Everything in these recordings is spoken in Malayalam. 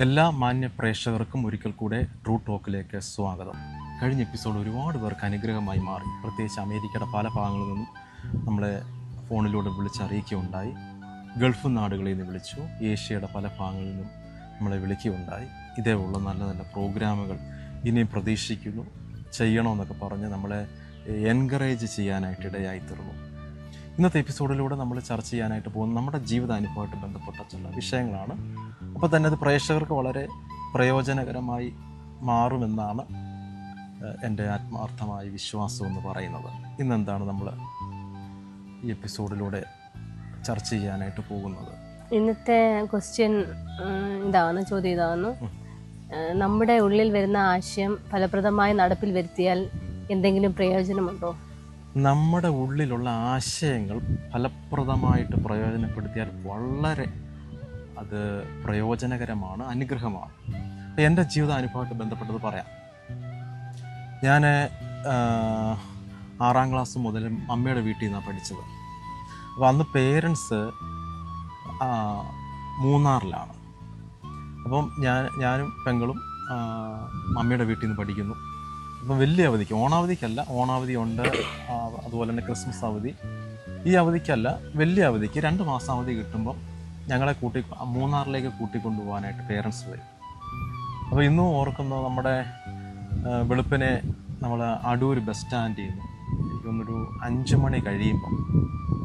എല്ലാ മാന്യ പ്രേക്ഷകർക്കും ഒരിക്കൽ കൂടെ ട്രൂ ടോക്കിലേക്ക് സ്വാഗതം. കഴിഞ്ഞ എപ്പിസോഡ് ഒരുപാട് പേർക്ക് അനുഗ്രഹമായി മാറി. പ്രത്യേകിച്ച് അമേരിക്കയുടെ പല ഭാഗങ്ങളിൽ നിന്നും നമ്മളെ ഫോണിലൂടെ വിളിച്ചറിയിക്കുകയുണ്ടായി ഗൾഫ് നാടുകളിൽ നിന്ന് വിളിച്ചു. ഏഷ്യയുടെ പല ഭാഗങ്ങളിൽ നിന്നും നമ്മളെ വിളിക്കുകയുണ്ടായി. ഇതേപോലുള്ള നല്ല നല്ല പ്രോഗ്രാമുകൾ ഇനിയും പ്രതീക്ഷിക്കുന്നു. ചെയ്യണമെന്നൊക്കെ പറഞ്ഞ് നമ്മളെ എൻകറേജ് ചെയ്യാനായിട്ട് ഇടയായി തീർന്നു. ഇന്നത്തെ എപ്പിസോഡിലൂടെ നമ്മൾ ചർച്ച ചെയ്യാനായിട്ട് പോകുന്ന നമ്മുടെ ജീവിതാനുഭവമായിട്ട് ബന്ധപ്പെട്ട ചില വിഷയങ്ങളാണ്. അപ്പോൾ തന്നെ അത് പ്രേക്ഷകർക്ക് വളരെ പ്രയോജനകരമായി മാറുമെന്നാണ് എന്റെ ആത്മാർത്ഥമായ വിശ്വാസം എന്ന് പറയുന്നത്. ഇന്നെന്താണ് നമ്മൾ ഈ എപ്പിസോഡിലൂടെ ചർച്ച ചെയ്യാനായിട്ട് പോകുന്നത്? ഇന്നത്തെ ക്വസ്റ്റ്യൻ ഇതാണ് ചോദ്യം ഇതാണ് നമ്മുടെ ഉള്ളിൽ വരുന്ന ആശയം ഫലപ്രദമായി നടപ്പിൽ വരുത്തിയാൽ എന്തെങ്കിലും പ്രയോജനമുണ്ടോ? നമ്മുടെ ഉള്ളിലുള്ള ആശയങ്ങൾ ഫലപ്രദമായിട്ട് പ്രയോജനപ്പെടുത്തിയാൽ വളരെ അത് പ്രയോജനകരമാണ് അനുഗ്രഹമാണ്. അപ്പോൾ എന്റെ ജീവിതാനുഭവമായിട്ട് ബന്ധപ്പെട്ടത് പറയാം. ഞാൻ ആറാം ക്ലാസ് മുതൽ അമ്മയുടെ വീട്ടിൽ നിന്നാണ് പഠിച്ചത്. അപ്പോൾ അന്ന് പേരൻസ് മൂന്നാറിലാണ്. അപ്പം ഞാൻ ഞാനും പെങ്ങളും അമ്മയുടെ വീട്ടിൽ നിന്ന് പഠിക്കുന്നു. അപ്പം വലിയ അവധിക്ക് ഓണാവധിക്കല്ല ഓണാവധി ഉണ്ട് അതുപോലെ തന്നെ ക്രിസ്മസ് അവധി. ഈ അവധിക്കല്ല വലിയ അവധിക്ക് രണ്ട് മാസം അവധി കിട്ടുമ്പോൾ ഞങ്ങളെ കൂട്ടി മൂന്നാറിലേക്ക് കൂട്ടിക്കൊണ്ടുപോകാനായിട്ട് പേരൻസ് വരും. അപ്പോൾ ഇന്നും ഓർക്കുന്ന നമ്മുടെ വെളുപ്പിനെ നമ്മൾ അടൂർ ബസ് സ്റ്റാൻഡിൽ നിന്ന് എനിക്കൊന്നൊരു അഞ്ച് മണി കഴിയുമ്പം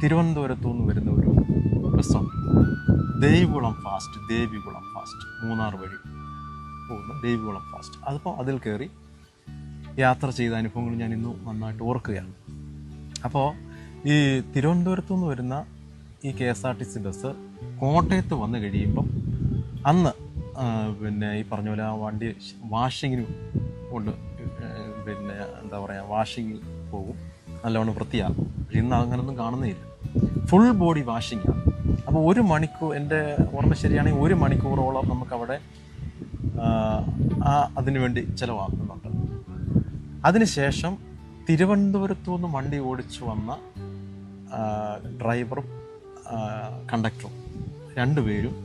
തിരുവനന്തപുരത്തു നിന്ന് വരുന്ന ഒരു ബസ്സുണ്ട് ദേവികുളം ഫാസ്റ്റ് ദേവികുളം ഫാസ്റ്റ് മൂന്നാർ വഴി പോകുന്ന ദേവികുളം ഫാസ്റ്റ് അതിപ്പോൾ അതിൽ കയറി യാത്ര ചെയ്ത അനുഭവങ്ങൾ ഞാൻ ഇന്ന് നന്നായിട്ട് ഓർക്കുകയാണ്. അപ്പോൾ ഈ തിരുവനന്തപുരത്തു നിന്ന് വരുന്ന ഈ K S R T C bus കോട്ടയത്ത് വന്നു കഴിയുമ്പം അന്ന് പിന്നെ ഈ പറഞ്ഞ പോലെ ആ വണ്ടി വാഷിങ്ങിന് കൊണ്ട് പിന്നെ എന്താ പറയുക വാഷിങ്ങിൽ പോകും. നല്ലവണ്ണം വൃത്തിയാകും പക്ഷെ ഇന്ന് അങ്ങനൊന്നും കാണുന്നേയില്ല. ഫുൾ ബോഡി വാഷിങ്ങാണ് അപ്പോൾ ഒരു മണിക്കൂർ എന്റെ ഓർമ്മ ശരിയാണെങ്കിൽ ഒരു മണിക്കൂറോളം നമുക്കവിടെ അതിനു വേണ്ടി ചിലവാക്കുന്നുണ്ട് അതിനുശേഷം തിരുവനന്തപുരത്തു നിന്ന് വണ്ടി ഓടിച്ചു വന്ന ഡ്രൈവറും കണ്ടക്ടറും രണ്ടുപേരും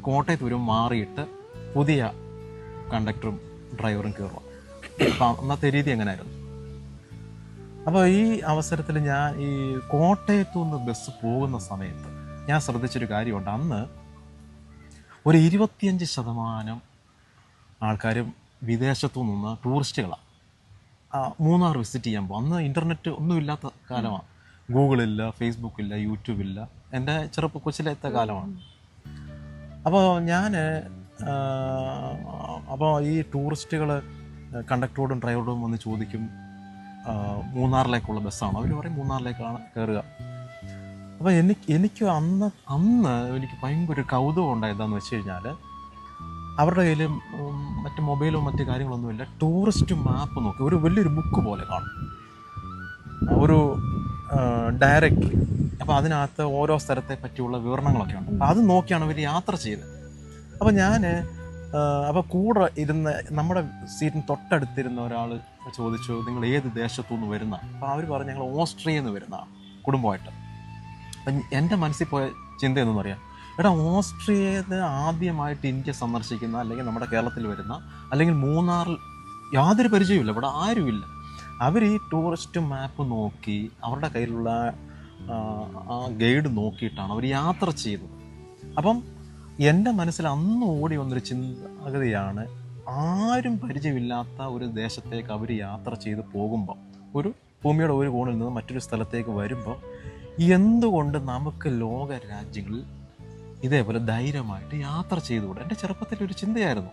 കോട്ടയത്ത് വരും മാറിയിട്ട് പുതിയ കണ്ടക്ടറും ഡ്രൈവറും കയറുക അപ്പം അന്നത്തെ രീതി എങ്ങനെയായിരുന്നു അപ്പോൾ ഈ അവസരത്തിൽ ഞാൻ ഈ കോട്ടയത്തു നിന്ന് ബസ് പോകുന്ന സമയത്ത് ഞാൻ ശ്രദ്ധിച്ചൊരു കാര്യമുണ്ട്. അന്ന് ഒരു ഇരുപത്തിയഞ്ച് ശതമാനം ആൾക്കാരും വിദേശത്തു നിന്ന് ടൂറിസ്റ്റുകളാണ് മൂന്നാർ വിസിറ്റ് ചെയ്യാൻ പോകും അന്ന് ഇന്റർനെറ്റ് ഒന്നുമില്ലാത്ത കാലമാണ്. ഗൂഗിളില്ല ഫേസ്ബുക്കില്ല യൂട്യൂബില്ല എന്റെ ചെറുപ്പ കൊച്ചിലെത്ത കാലമാണ്. അപ്പോൾ ഞാൻ അപ്പോൾ ഈ ടൂറിസ്റ്റുകൾ കണ്ടക്ടറോടും ഡ്രൈവറോടും വന്ന് ചോദിക്കും മൂന്നാറിലേക്കുള്ള ബസ്സാണ്? അവർ പറയും മൂന്നാറിലേക്കാണ് കയറുക അപ്പോൾ എനിക്ക് എനിക്ക് അന്ന് അന്ന് എനിക്ക് ഭയങ്കര ഒരു കൗതുകം ഉണ്ടായതാന്ന് വെച്ച് കഴിഞ്ഞാൽ അവരുടെ കയ്യിൽ മറ്റ് മൊബൈലോ മറ്റ് കാര്യങ്ങളൊന്നുമില്ല. ടൂറിസ്റ്റ് മാപ്പ് നോക്കി. ഒരു വലിയൊരു ബുക്ക് പോലെ കാണും. ഒരു ഡയറക്ടറി അപ്പോൾ അതിനകത്ത് ഓരോ സ്ഥലത്തെ പറ്റിയുള്ള വിവരണങ്ങളൊക്കെ ഉണ്ട്. അപ്പോൾ അത് നോക്കിയാണ് ഇവർ യാത്ര ചെയ്തത്. അപ്പോൾ ഞാൻ അപ്പോൾ കൂടെ ഇരുന്ന് നമ്മുടെ സീറ്റിന് തൊട്ടടുത്തിരുന്ന ഒരാൾ ചോദിച്ചു നിങ്ങൾ ഏത് ദേശത്തു നിന്ന് വരുന്ന അപ്പോൾ അവർ പറഞ്ഞു ഞങ്ങൾ ഓസ്ട്രിയയിൽ നിന്ന് വരുന്നതാണ് കുടുംബമായിട്ട്. അപ്പം എന്റെ മനസ്സിൽ പോയ ചിന്ത പറയാം എടാ ഓസ്ട്രിയയിൽ ആദ്യമായിട്ട് ഇന്ത്യ സന്ദർശിക്കുന്ന അല്ലെങ്കിൽ നമ്മുടെ കേരളത്തിൽ വരുന്ന അല്ലെങ്കിൽ മൂന്നാറിൽ യാതൊരു പരിചയമില്ല ഇവിടെ ആരുമില്ല. അവർ ഈ ടൂറിസ്റ്റ് മാപ്പ് നോക്കി അവരുടെ കയ്യിലുള്ള ആ, ഗൈഡ് നോക്കിയിട്ടാണ് അവർ യാത്ര ചെയ്തത് അപ്പം എന്റെ മനസ്സിൽ അന്ന് ഓടി വന്നൊരു ചിന്താഗതിയാണ് ആരും പരിചയമില്ലാത്ത ഒരു ദേശത്തേക്ക് അവർ യാത്ര ചെയ്ത് പോകുമ്പോൾ ഒരു ഭൂമിയുടെ ഒരു കോണിൽ നിന്ന് മറ്റൊരു സ്ഥലത്തേക്ക് വരുമ്പോൾ എന്തുകൊണ്ട് നമുക്ക് ലോക രാജ്യങ്ങളിൽ ഇതേപോലെ ധൈര്യമായിട്ട് യാത്ര ചെയ്തുകൂടെ? എന്റെ ചെറുപ്പത്തിൽ ഒരു ചിന്തയായിരുന്നു.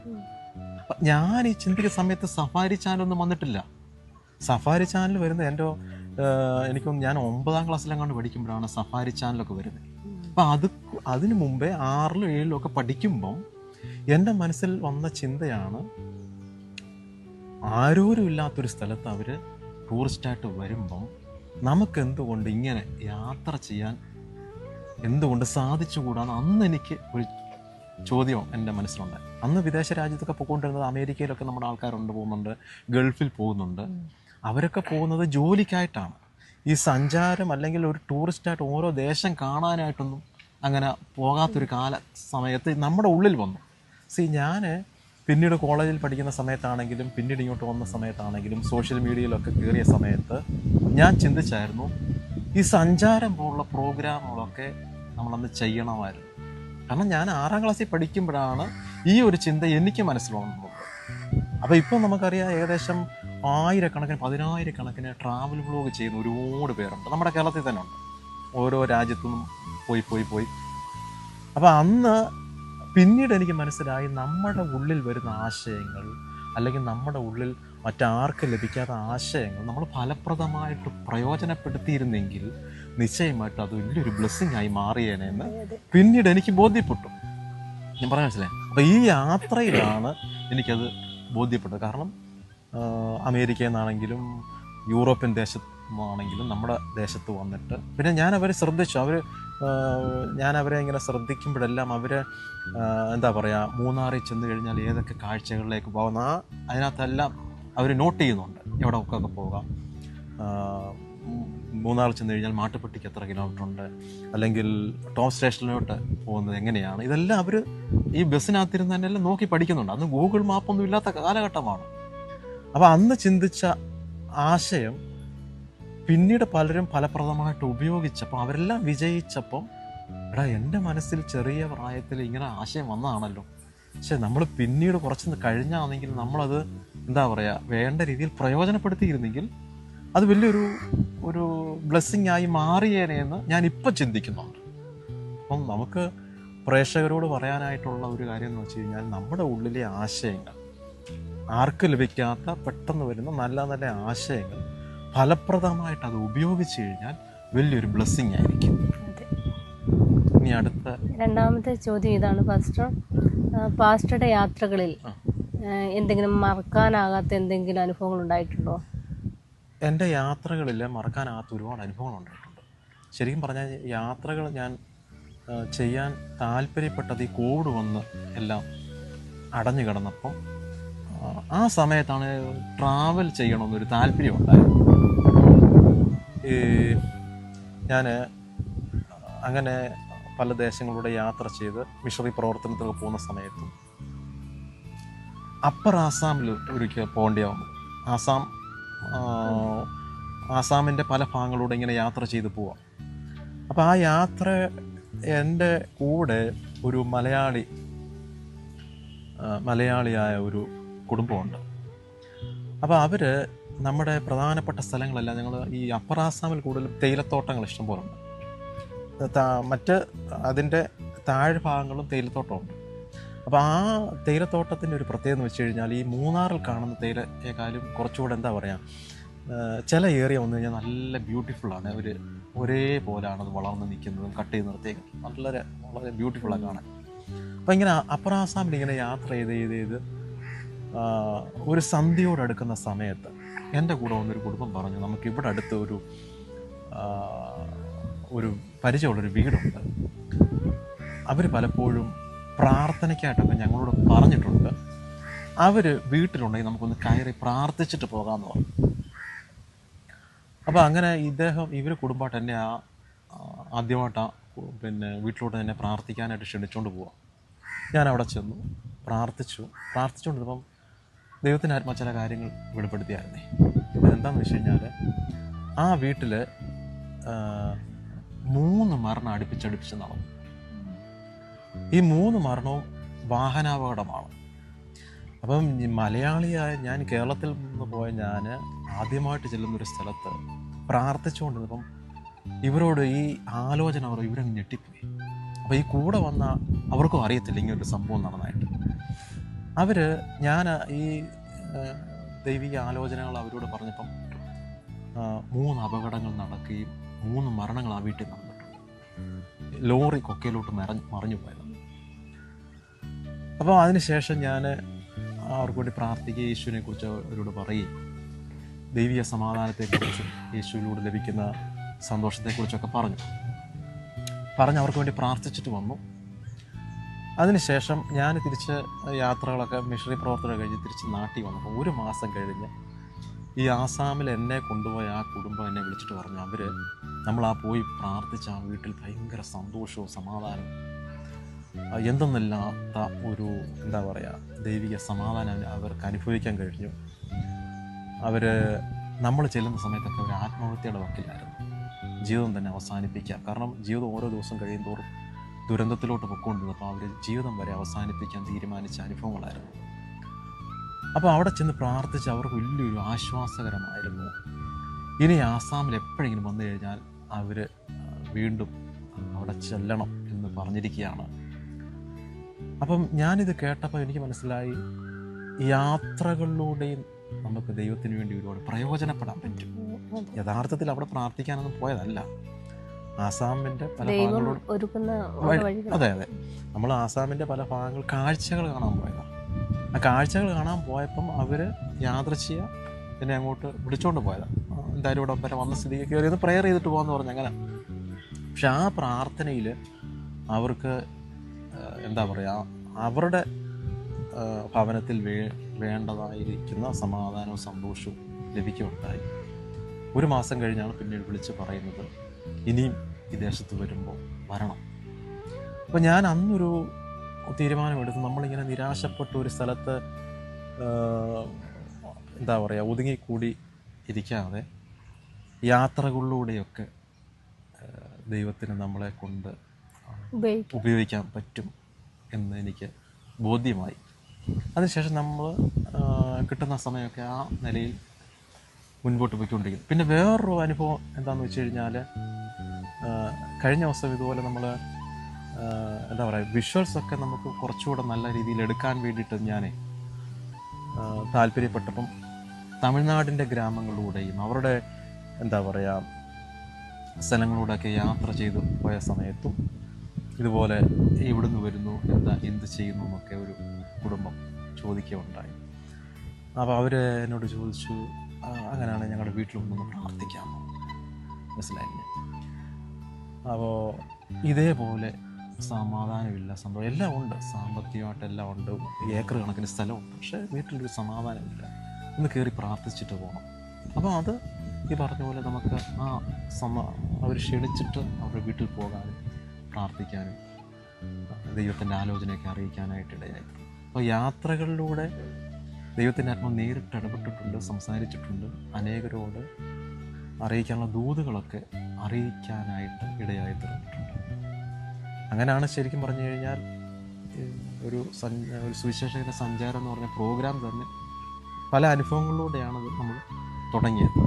അപ്പം ഞാൻ ഈ ചിന്തിക്കുന്ന സമയത്ത് സഫാരി ചാനലൊന്നും വന്നിട്ടില്ല. സഫാരി ചാനൽ വരുന്ന എന്റെ എനിക്കൊന്ന് ഞാൻ ഒമ്പതാം ക്ലാസ്സിലെങ്ങാണ്ട് പഠിക്കുമ്പോഴാണ് സഫാരി ചാനലൊക്കെ വരുന്നത്. അപ്പം അത് അതിനു മുമ്പേ ആറിലും ഏഴിലും ഒക്കെ പഠിക്കുമ്പം എന്റെ മനസ്സിൽ വന്ന ചിന്തയാണ് ആരോരും ഇല്ലാത്തൊരു സ്ഥലത്ത് അവർ ടൂറിസ്റ്റായിട്ട് വരുമ്പം നമുക്കെന്തുകൊണ്ട് ഇങ്ങനെ യാത്ര ചെയ്യാൻ എന്തുകൊണ്ട് സാധിച്ചുകൂടാന്ന് അന്ന് എനിക്ക് ഒരു ചോദ്യം എന്റെ മനസ്സിലുണ്ട്. അന്ന് വിദേശ രാജ്യത്തൊക്കെ പോയിക്കൊണ്ടിരുന്നത് അമേരിക്കയിലൊക്കെ നമ്മുടെ ആൾക്കാരുണ്ട് പോകുന്നുണ്ട് ഗൾഫിൽ പോകുന്നുണ്ട്. അവരൊക്കെ പോകുന്നത് ജോലിക്കായിട്ടാണ്. ഈ സഞ്ചാരം അല്ലെങ്കിൽ ഒരു ടൂറിസ്റ്റായിട്ട് ഓരോ ദേശം കാണാനായിട്ടൊന്നും അങ്ങനെ പോകാത്തൊരു കാല സമയത്ത് നമ്മുടെ ഉള്ളിൽ വന്നു. സി ഞാൻ പിന്നീട് കോളേജിൽ പഠിക്കുന്ന സമയത്താണെങ്കിലും പിന്നീട് ഇങ്ങോട്ട് വന്ന സമയത്താണെങ്കിലും സോഷ്യൽ മീഡിയയിലൊക്കെ കയറിയ സമയത്ത് ഞാൻ ചിന്തിച്ചായിരുന്നു ഈ സഞ്ചാരം പോലുള്ള പ്രോഗ്രാമുകളൊക്കെ നമ്മളന്ന് ചെയ്യണമായിരുന്നു. കാരണം ഞാൻ ആറാം ക്ലാസ്സിൽ പഠിക്കുമ്പോഴാണ് ഈ ഒരു ചിന്ത എനിക്ക് മനസ്സിലാവുന്നത് അപ്പോൾ ഇപ്പോൾ നമുക്കറിയാം ഏകദേശം ആയിരക്കണക്കിന് പതിനായിരക്കണക്കിന് ട്രാവൽ വ്ലോഗ് ചെയ്യുന്ന ഒരുപാട് പേരുണ്ട്. നമ്മുടെ കേരളത്തിൽ തന്നെ ഉണ്ട്. ഓരോ രാജ്യത്തു പോയി പോയി പോയി. അപ്പോൾ അന്ന് പിന്നീട് എനിക്ക് മനസ്സിലായി നമ്മുടെ ഉള്ളിൽ വരുന്ന ആശയങ്ങൾ അല്ലെങ്കിൽ നമ്മുടെ ഉള്ളിൽ മറ്റാർക്കും ലഭിക്കാത്ത ആശയങ്ങൾ നമ്മൾ ഫലപ്രദമായിട്ട് പ്രയോജനപ്പെടുത്തിയിരുന്നെങ്കിൽ നിശ്ചയമായിട്ട് അത് വലിയൊരു ബ്ലെസ്സിങ് ആയി മാറിയേനെന്ന് പിന്നീട് എനിക്ക് ബോധ്യപ്പെട്ടു. ഞാൻ പറയാൻ മനസ്സിലായി? അപ്പോൾ ഈ യാത്രയിലാണ് എനിക്കത് ബോധ്യപ്പെട്ടത്. കാരണം അമേരിക്കയിൽ നിന്നാണെങ്കിലും യൂറോപ്യൻ ദേശത്തു നിന്നാണെങ്കിലും നമ്മുടെ ദേശത്ത് വന്നിട്ട്. പിന്നെ ഞാൻ അവരെ ശ്രദ്ധിച്ചു. അവർ ഞാൻ അവരെ ഇങ്ങനെ ശ്രദ്ധിക്കുമ്പോഴെല്ലാം അവർ എന്താ പറയുക മൂന്നാറിൽ ചെന്ന് കഴിഞ്ഞാൽ ഏതൊക്കെ കാഴ്ചകളിലേക്ക് പോകുന്ന ആ അതിനകത്തെല്ലാം അവർ നോട്ട് ചെയ്യുന്നുണ്ട്. എവിടെ ഒക്കെ പോകാം മൂന്നാറിൽ ചെന്ന് കഴിഞ്ഞാൽ മാട്ടുപ്പെട്ടിക്ക് എത്ര കിലോമീറ്റർ ഉണ്ട്? അല്ലെങ്കിൽ ടോപ്പ് സ്റ്റേഷനിലോട്ട് പോകുന്നത് എങ്ങനെയാണ്? ഇതെല്ലാം അവർ ഈ ബസ്സിനകത്തിരുന്ന് തന്നെ എല്ലാം നോക്കി പഠിക്കുന്നുണ്ട്. അന്ന് ഗൂഗിൾ മാപ്പൊന്നും ഇല്ലാത്ത കാലഘട്ടമാണ്. അപ്പോൾ അന്ന് ചിന്തിച്ച ആശയം പിന്നീട് പലരും ഫലപ്രദമായിട്ട് ഉപയോഗിച്ചപ്പോൾ അവരെല്ലാം വിജയിച്ചപ്പോൾ എടാ എന്റെ മനസ്സിൽ ചെറിയ പ്രായത്തിൽ ഇങ്ങനെ ആശയം വന്നതാണല്ലോ. പക്ഷെ നമ്മൾ പിന്നീട് കുറച്ച് കഴിഞ്ഞാണെങ്കിൽ നമ്മളത് എന്താ പറയുക വേണ്ട രീതിയിൽ പ്രയോജനപ്പെടുത്തിയിരുന്നെങ്കിൽ അത് വലിയൊരു ഒരു ബ്ലെസ്സിങ് ആയി മാറിയേനെ എന്ന് ഞാൻ ഇപ്പം ചിന്തിക്കുന്നുണ്ട്. അപ്പം നമുക്ക് പ്രേക്ഷകരോട് പറയാനായിട്ടുള്ള ഒരു കാര്യം എന്ന് വെച്ച് കഴിഞ്ഞാൽ നമ്മുടെ ഉള്ളിലെ ആശയങ്ങൾ ആർക്ക് ലഭിക്കാത്ത പെട്ടെന്ന് വരുന്ന നല്ല നല്ല ആശയങ്ങൾ ഫലപ്രദമായിട്ട് അത് ഉപയോഗിച്ച് കഴിഞ്ഞാൽ വലിയൊരു ബ്ലെസ്സിങ് ആയിരിക്കും. ഇനി അടുത്ത രണ്ടാമത്തെ ചോദ്യം ഇതാണ് പാസ്റ്റർ ആ, പാസ്റ്ററുടെ യാത്രകളിൽ എന്തെങ്കിലും മറക്കാനാകാത്ത എന്തെങ്കിലും അനുഭവങ്ങൾ ഉണ്ടായിട്ടുണ്ടോ? എന്റെ യാത്രകളിൽ മറക്കാനാകാത്ത ഒരുപാട് അനുഭവങ്ങൾ ഉണ്ടായിട്ടുണ്ട്. ശരിക്കും പറഞ്ഞാൽ യാത്രകൾ ഞാൻ ചെയ്യാൻ താല്പര്യപ്പെട്ടത് ഈ കോവിഡ് വന്ന് എല്ലാം അടഞ്ഞു കിടന്നപ്പം ആ, സമയത്താണ് ട്രാവൽ ചെയ്യണമെന്നൊരു താല്പര്യം ഉണ്ടായത്. ഞാൻ അങ്ങനെ പല ദേശങ്ങളിലൂടെ യാത്ര ചെയ്ത് മിഷറി പ്രവർത്തനത്തിലൊക്കെ പോകുന്ന സമയത്ത് അപ്പർ ആസാമിൽ ഒരിക്കൽ പോകേണ്ടി വന്നു. ആസാം ആസാമിന്റെ പല ഭാഗങ്ങളിലൂടെ ഇങ്ങനെ യാത്ര ചെയ്ത് പോവാം. അപ്പോൾ ആ യാത്ര എന്റെ കൂടെ ഒരു മലയാളി മലയാളിയായ ഒരു കുടുംബമുണ്ട്. അപ്പോൾ അവർ നമ്മുടെ പ്രധാനപ്പെട്ട സ്ഥലങ്ങളല്ല ഞങ്ങൾ ഈ അപ്പർ ആസാമിൽ കൂടുതലും തേയിലത്തോട്ടങ്ങൾ ഇഷ്ടംപോലുണ്ട് മറ്റ് അതിന്റെ താഴ്ഭാഗങ്ങളും തേയിലത്തോട്ടമുണ്ട് അപ്പോൾ ആ തേയിലത്തോട്ടത്തിന്റെ ഒരു പ്രത്യേകത എന്ന് വെച്ച് കഴിഞ്ഞാൽ ഈ മൂന്നാറിൽ കാണുന്ന തേയിലയേക്കാളും കുറച്ചുകൂടെ എന്താ പറയുക ചില ഏരിയ വന്നു കഴിഞ്ഞാൽ നല്ല ബ്യൂട്ടിഫുള്ളാണ് ഒരു ഒരേപോലെയാണ് അത് വളർന്ന് നിൽക്കുന്നതും കട്ട് ചെയ്ത് നിർത്തിയേക്കും വളരെ വളരെ ബ്യൂട്ടിഫുള്ളാണ് കാണാൻ. അപ്പോൾ ഇങ്ങനെ അപ്പർ ആസാമിൽ ഇങ്ങനെ യാത്ര ചെയ്ത് ചെയ്ത് ചെയ്ത് ഒരു ഒരു സന്ധ്യയോടടുക്കുന്ന സമയത്ത് എന്റെ കൂടെ വന്നൊരു കുടുംബം പറഞ്ഞു നമുക്ക് ഇവിടെ അടുത്ത് ഒരു ഒരു പരിചയമുള്ളൊരു വീടുണ്ട്. അവർ പലപ്പോഴും പ്രാർത്ഥനയ്ക്കായിട്ടൊക്കെ ഞങ്ങളോട് പറഞ്ഞിട്ടുണ്ട്. അവർ വീട്ടിലുണ്ടെങ്കിൽ നമുക്കൊന്ന് കയറി പ്രാർത്ഥിച്ചിട്ട് പോകാമെന്ന് പറഞ്ഞു. അപ്പോൾ അങ്ങനെ ഇദ്ദേഹം ഇവർ കുടുംബമായിട്ട് എന്നെ ആ ആദ്യമായിട്ടാണ് പിന്നെ വീട്ടിലോട്ട് തന്നെ പ്രാർത്ഥിക്കാനായിട്ട് ക്ഷണിച്ചുകൊണ്ട് പോവാം. ഞാൻ അവിടെ ചെന്നു പ്രാർത്ഥിച്ചു. പ്രാർത്ഥിച്ചുകൊണ്ടിരുന്നപ്പം ദൈവത്തിന്റെ ചില കാര്യങ്ങൾ വെളിപ്പെടുത്തിയായിരുന്നേ. എന്താണെന്ന് വെച്ച് കഴിഞ്ഞാൽ ആ വീട്ടിൽ മൂന്ന് മരണം അടുപ്പിച്ചടുപ്പിച്ച് നടന്നു ഈ മൂന്ന് മരണവും വാഹനാപകടമാണ്. അപ്പം മലയാളിയായ ഞാൻ കേരളത്തിൽ നിന്ന് പോയ ഞാൻ ആദ്യമായിട്ട് ചെല്ലുന്ന ഒരു സ്ഥലത്ത് പ്രാർത്ഥിച്ചുകൊണ്ടിരുന്നപ്പം ഇവരോട് ഈ ആലോചന അവർ ഇവരങ്ങ് ഞെട്ടിപ്പോയി. അപ്പോൾ ഈ കൂടെ വന്ന അവർക്കും അറിയത്തില്ല ഇങ്ങനൊരു സംഭവം നടന്നതായിട്ട് അവർ ഞാൻ ഈ ദൈവിക ആലോചനകൾ അവരോട് പറഞ്ഞപ്പം മൂന്ന് അപകടങ്ങൾ നടക്കുകയും മൂന്ന് മരണങ്ങൾ ആ വീട്ടിൽ നടന്നിട്ടുണ്ട്. ലോറി കൊക്കയിലോട്ട് മറഞ്ഞു മറിഞ്ഞു പോയതാണ്. അപ്പോൾ അതിനുശേഷം ഞാൻ അവർക്ക് വേണ്ടി പ്രാർത്ഥിക്കുകയും യേശുവിനെ കുറിച്ച് അവരോട് പറയുകയും ദൈവിക സമാധാനത്തെക്കുറിച്ചും യേശുവിലൂടെ ലഭിക്കുന്ന സന്തോഷത്തെക്കുറിച്ചൊക്കെ പറഞ്ഞു. പറഞ്ഞ് അവർക്ക് വേണ്ടി പ്രാർത്ഥിച്ചിട്ട് വന്നു. അതിനുശേഷം ഞാൻ തിരിച്ച് യാത്രകളൊക്കെ മിഷണറി പ്രവർത്തനം കഴിഞ്ഞ് തിരിച്ച് നാട്ടിൽ വന്നപ്പോൾ ഒരു മാസം കഴിഞ്ഞ് ഈ ആസാമിൽ എന്നെ കൊണ്ടുപോയ ആ കുടുംബം എന്നെ വിളിച്ചിട്ട് പറഞ്ഞു അവർ നമ്മൾ ആ പോയി പ്രാർത്ഥിച്ച ആ വീട്ടിൽ ഭയങ്കര സന്തോഷവും സമാധാനവും എന്തെന്നില്ലാത്ത ഒരു എന്താ പറയുക ദൈവിക സമാധാനം അവർക്ക് അനുഭവിക്കാൻ കഴിഞ്ഞു. അവർ നമ്മൾ ചെല്ലുന്ന സമയത്തൊക്കെ ഒരു ആത്മഹത്യയുടെ വക്കിലായിരുന്നു. ജീവിതം തന്നെ അവസാനിപ്പിക്കുക. കാരണം ജീവിതം ഓരോ ദിവസം കഴിയുന്തോറും ദുരന്തത്തിലോട്ട് പൊക്കൊണ്ടിരുന്നപ്പോൾ അവർ ജീവിതം വരെ അവസാനിപ്പിക്കാൻ തീരുമാനിച്ച അനുഭവങ്ങളായിരുന്നു. അപ്പോൾ അവിടെ ചെന്ന് പ്രാർത്ഥിച്ച് അവർക്ക് വലിയൊരു ആശ്വാസകരമായിരുന്നു. ഇനി ആസാമിൽ എപ്പോഴെങ്കിലും വന്നു കഴിഞ്ഞാൽ അവർ വീണ്ടും അവിടെ ചെല്ലണം എന്ന് പറഞ്ഞിരിക്കുകയാണ്. അപ്പം ഞാനിത് കേട്ടപ്പോൾ എനിക്ക് മനസ്സിലായി യാത്രകളിലൂടെയും നമുക്ക് ദൈവത്തിന് വേണ്ടി ഒരുപാട് പ്രയോജനപ്പെടാൻ പറ്റും. യഥാർത്ഥത്തിൽ അവിടെ പ്രാർത്ഥിക്കാനൊന്നും പോയതല്ല. ആസാമിന്റെ പല ഭാഗങ്ങളോട് അതെ അതെ. നമ്മൾ ആസാമിന്റെ പല ഭാഗങ്ങൾ കാഴ്ചകൾ കാണാൻ പോയതാണ് ആ കാഴ്ചകൾ കാണാൻ പോയപ്പം അവർ യാദൃശ്യ എന്നെ അങ്ങോട്ട് വിളിച്ചുകൊണ്ട് പോയതാണ് എന്തായാലും ഇവിടെ വരെ വന്ന സ്ഥിതിക്ക് കയറി ഒന്ന് പ്രെയർ ചെയ്തിട്ട് പോകാമെന്ന് പറഞ്ഞു അങ്ങനെ. പക്ഷെ ആ പ്രാർത്ഥനയിൽ അവർക്ക് എന്താ പറയുക അവരുടെ ഭവനത്തിൽ വേ വേണ്ടതായിരിക്കുന്ന സമാധാനവും സന്തോഷവും ലഭിക്കുകയുണ്ടായി. ഒരു മാസം കഴിഞ്ഞാണ് പിന്നീട് വിളിച്ച് പറയുന്നത്. ഇനിയും ഈ ദേശത്ത് വരുമ്പോൾ വരണം. അപ്പോൾ ഞാൻ അന്നൊരു തീരുമാനമെടുത്ത്. നമ്മളിങ്ങനെ നിരാശപ്പെട്ട ഒരു സ്ഥലത്ത് എന്താ പറയുക ഒതുങ്ങിക്കൂടി ഇരിക്കാതെ യാത്രകളിലൂടെയൊക്കെ ദൈവത്തിന് നമ്മളെ കൊണ്ട് ഉപയോഗിക്കാൻ പറ്റും എന്ന് എനിക്ക് ബോധ്യമായി. അതിനുശേഷം നമ്മൾ കിട്ടുന്ന സമയമൊക്കെ ആ നിലയിൽ മുൻപോട്ട് പോയിക്കൊണ്ടിരിക്കും പിന്നെ വേറൊരു അനുഭവം എന്താണെന്ന് വെച്ച് കഴിഞ്ഞാൽ കഴിഞ്ഞ ദിവസം ഇതുപോലെ നമ്മൾ എന്താ പറയുക വിഷ്വൽസ് ഒക്കെ നമുക്ക് കുറച്ചുകൂടെ നല്ല രീതിയിൽ എടുക്കാൻ വേണ്ടിയിട്ട് ഞാൻ താല്പര്യപ്പെട്ടപ്പം തമിഴ്നാടിന്റെ ഗ്രാമങ്ങളിലൂടെയും അവരുടെ എന്താ പറയുക സ്ഥലങ്ങളിലൂടെയൊക്കെ യാത്ര ചെയ്ത് പോയ സമയത്തും ഇതുപോലെ എവിടുന്ന് വരുന്നു എന്താ എന്ത് ചെയ്യുന്നു എന്നൊക്കെ ഒരു കുടുംബം ചോദിക്കുകയുണ്ടായി. അപ്പോൾ അവർ എന്നോട് ചോദിച്ചു "ആ, അങ്ങനെയാണ് ഞങ്ങളുടെ വീട്ടിൽ വന്നൊന്ന് പ്രാർത്ഥിക്കാമോ മനസ്സിലായില്ലേ? അപ്പോൾ ഇതേപോലെ സമാധാനമില്ല സംഭവം എല്ലാം ഉണ്ട്. സാമ്പത്തികമായിട്ട് എല്ലാം ഉണ്ട്. ഏക്കർ കണക്കിന് സ്ഥലമുണ്ട്. പക്ഷേ വീട്ടിലൊരു സമാധാനമില്ല. ഒന്ന് കയറി പ്രാർത്ഥിച്ചിട്ട് പോകണം അപ്പോൾ അത് ഈ പറഞ്ഞ പോലെ നമുക്ക് ആ സമ അവർ ക്ഷണിച്ചിട്ട് അവരുടെ വീട്ടിൽ പോകാനും പ്രാർത്ഥിക്കാനും ദൈവത്തിന്റെ ആലോചനയൊക്കെ അറിയിക്കാനായിട്ട് ഇടയായി. അപ്പോൾ യാത്രകളിലൂടെ ദൈവത്തിന്റെ ആത്മാവ് നേരിട്ട് ഇടപെട്ടിട്ടുണ്ട് സംസാരിച്ചിട്ടുണ്ട് അനേകരോട് അറിയിക്കാനുള്ള ദൂതുകളൊക്കെ അറിയിക്കാനായിട്ട് ഇടയായി തീർന്നിട്ടുണ്ട്. അങ്ങനെയാണ് ശരിക്കും പറഞ്ഞു കഴിഞ്ഞാൽ ഒരു ഒരു സുവിശേഷകരുടെ സഞ്ചാരം എന്ന് പറഞ്ഞ പ്രോഗ്രാം തന്നെ പല അനുഭവങ്ങളിലൂടെയാണ് നമ്മൾ തുടങ്ങിയത്.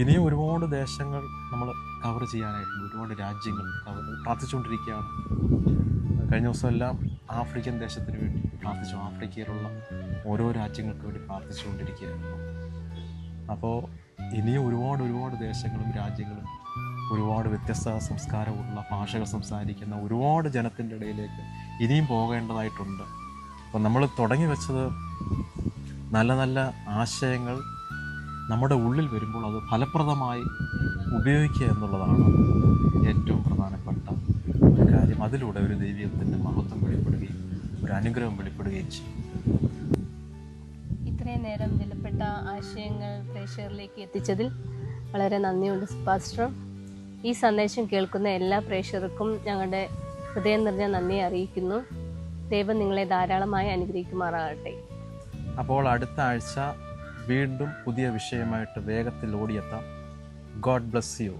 ഇനിയും ഒരുപാട് ദേശങ്ങൾ നമ്മൾ കവർ ചെയ്യാനായിട്ടുണ്ട്. ഒരുപാട് രാജ്യങ്ങൾ കവർ പ്രാർത്ഥിച്ചുകൊണ്ടിരിക്കുകയാണ്. കഴിഞ്ഞ ദിവസമെല്ലാം ആഫ്രിക്കൻ ദേശത്തിന് വേണ്ടി പ്രാർത്ഥിച്ചു. ആഫ്രിക്കയിലുള്ള ഓരോ രാജ്യങ്ങൾക്ക് വേണ്ടി പ്രാർത്ഥിച്ചുകൊണ്ടിരിക്കുകയായിരുന്നു. അപ്പോൾ ഇനിയും ഒരുപാട് ഒരുപാട് ദേശങ്ങളും രാജ്യങ്ങളും ഒരുപാട് വ്യത്യസ്ത സംസ്കാരമുള്ള ഭാഷകൾ സംസാരിക്കുന്ന ഒരുപാട് ജനത്തിന്റെ ഇടയിലേക്ക് ഇനിയും പോകേണ്ടതായിട്ടുണ്ട്. അപ്പോൾ നമ്മൾ തുടങ്ങി വെച്ചത് നല്ല നല്ല ആശയങ്ങൾ നമ്മുടെ ഉള്ളിൽ വരുമ്പോൾ അത് ഫലപ്രദമായി ഉപയോഗിക്കുക എന്നുള്ളതാണ് ഏറ്റവും പ്രധാനപ്പെട്ട ഒരു കാര്യം. അതിലൂടെ ഒരു ദൈവീകത്തിന്റെ മഹത്വം വെളിപ്പെടുകയും ഒരു അനുഗ്രഹം വെളിപ്പെടുകയും ചെയ്യും. ഇത്രയും നേരം വിലപ്പെട്ട ആശയങ്ങൾ പ്രേക്ഷകരിലേക്ക് എത്തിച്ചതിൽ വളരെ നന്ദിയുണ്ട് പാസ്റ്റർ. ഈ സന്ദേശം കേൾക്കുന്ന എല്ലാ പ്രേക്ഷകർക്കും ഞങ്ങളുടെ ഹൃദയം നിറഞ്ഞ നന്ദി അറിയിക്കുന്നു. ദൈവം നിങ്ങളെ ധാരാളമായി അനുഗ്രഹിക്കുമാറാകട്ടെ. അപ്പോൾ അടുത്ത ആഴ്ച വീണ്ടും പുതിയ വിഷയമായിട്ട് വേഗത്തിൽ ഓടിയെത്താം. God bless you.